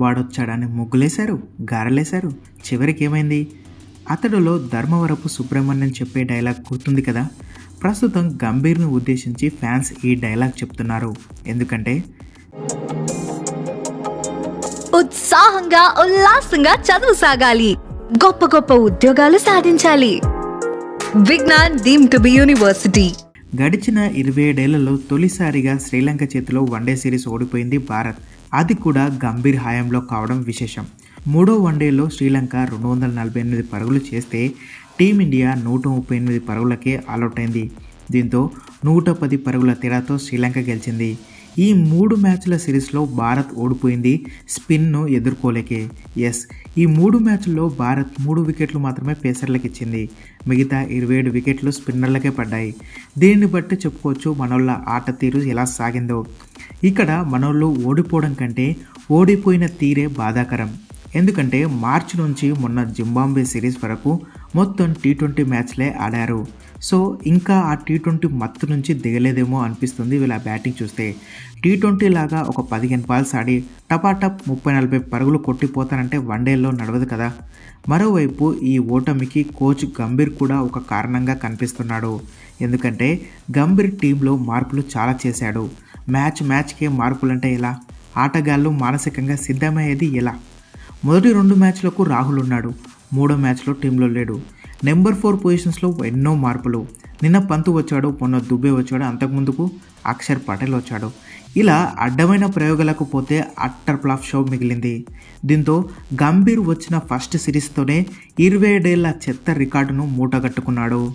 వాడొచ్చాడని ముగ్గులేశారు గారెలేశారు. చివరికి ఏమైంది అతడులో ధర్మవరపు సుబ్రహ్మణ్యం చెప్పే డైలాగ్ గుర్తుంది కదా? ప్రస్తుతం గంభీర్ని ఉద్దేశించి ఫ్యాన్స్ ఈ డైలాగ్ చెప్తున్నారు. ఎందుకంటే? ఉత్సాహంగా ఉల్లాసంగా చదువు సాగాలి. గొప్ప గొప్ప ఉద్యోగాలు సాధించాలి. Vignan deemed to be university. గడిచిన ఇరవై ఏడేళ్ళలో తొలిసారిగా శ్రీలంక చేతిలో వన్డే సిరీస్ ఓడిపోయింది భారత్. అది కూడా గంభీర్ హయాంలో కావడం విశేషం. మూడో వన్డేలో శ్రీలంక రెండు వందల నలభై ఎనిమిది పరుగులు చేస్తే టీమిండియా నూట ముప్పై ఎనిమిది పరుగులకే ఆల్అవుట్ అయింది దీంతో నూట పది పరుగుల తేడాతో శ్రీలంక గెలిచింది. ఈ మూడు మ్యాచ్ల సిరీస్లో భారత్ ఓడిపోయింది స్పిన్ను ఎదుర్కోలేకే. ఎస్ ఈ మూడు మ్యాచ్ల్లో భారత్ మూడు వికెట్లు మాత్రమే పేసర్లకు ఇచ్చింది. మిగతా ఇరవై ఏడు వికెట్లు స్పిన్నర్లకే పడ్డాయి. దీనిని బట్టి చెప్పుకోవచ్చు మనోళ్ళ ఆట తీరు ఎలా సాగిందో. ఇక్కడ మనోళ్ళు ఓడిపోవడం కంటే ఓడిపోయిన తీరే బాధాకరం. ఎందుకంటే మార్చి నుంచి మొన్న జింబాంబే సిరీస్ వరకు మొత్తం టీ ట్వంటీ మ్యాచ్లే ఆడారు. సో ఇంకా ఆ టీ ట్వంటీ మత్తు నుంచి దిగలేదేమో అనిపిస్తుంది వీళ్ళ బ్యాటింగ్ చూస్తే. టీ ట్వంటీ లాగా ఒక పదిహేను బాల్స్ ఆడి టపాటప్ ముప్పై నలభై పరుగులు కొట్టిపోతానంటే వన్డేల్లో నడవదు కదా. మరోవైపు ఈ ఓటమికి కోచ్ గంభీర్ కూడా ఒక కారణంగా కనిపిస్తున్నాడు. ఎందుకంటే గంభీర్ టీంలో మార్పులు చాలా చేశాడు. మ్యాచ్ మ్యాచ్కే మార్పులంటే ఎలా? ఆటగాళ్ళు మానసికంగా సిద్ధమయ్యేది ఎలా? మొదటి రెండు మ్యాచ్లకు రాహుల్ ఉన్నాడు. మూడో మ్యాచ్లో టీంలో లేడు. నెంబర్ ఫోర్ పొజిషన్స్లో ఎన్నో మార్పులు. నిన్న పంతు వచ్చాడు మొన్న దుబ్బే వచ్చాడు అంతకుముందుకు అక్షర్ పటేల్ వచ్చాడు. ఇలా అడ్డమైన ప్రయోగాలకు పోతే అట్టర్ ప్లాఫ్ షో మిగిలింది. దీంతో గంభీర్ వచ్చిన ఫస్ట్ సిరీస్తోనే ఇరవై ఏడేళ్ళ చెత్త రికార్డును మూటగట్టుకున్నాడు.